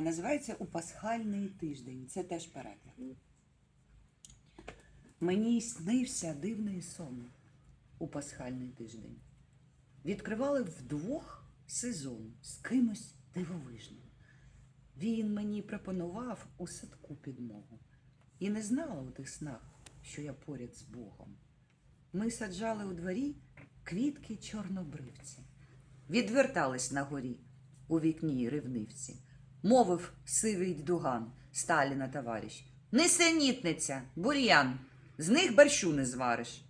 Називається У пасхальний тиждень. Це теж переклад. Мені снився дивний сон у пасхальний тиждень. Відкривали вдвох сезон з кимось дивовижним. Він мені пропонував у садку підмогу. І не знала у тих снах, що я поряд з Богом. Ми саджали у дворі квітки чорнобривці, відвертались на горі у вікні ревнивці. Мовив сивий дуган, Сталіна товариш. Несенітниця, бур'ян, з них борщу не звариш.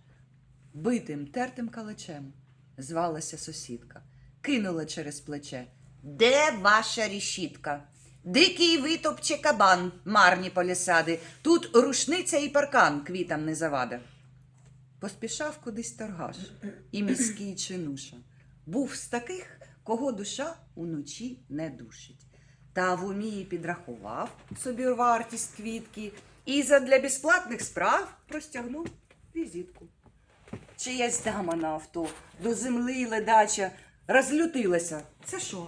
Битим, тертим калачем звалася сусідка, кинула через плече. Де ваша рішітка? Дикий витопче кабан, марні полісади. Тут рушниця і паркан квітам не завада. Поспішав кудись торгаш і міський чинуша. Був з таких, кого душа уночі не душить. Та в умі підрахував собі вартість квітки і задля безплатних справ простягнув візитку. Чиясь дама на авто до земли ледача розлютилася. Це що?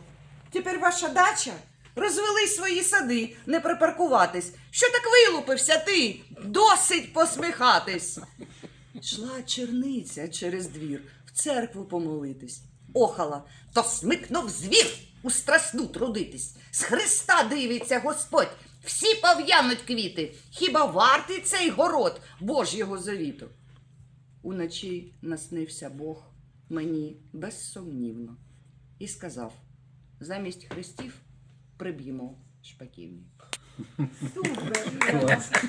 Тепер ваша дача? Розвели свої сади, не припаркуватись. Що так вилупився ти? Досить посміхатись. Шла черниця через двір в церкву помолитись. Охала, то смикнув звір у страсну трудитись. З Христа дивиться Господь, всі пов'януть квіти. Хіба вартий цей город Божого завіту? Уночі наснився Бог мені безсумнівно і сказав: замість хрестів приб'ємо шпаківні. Супер!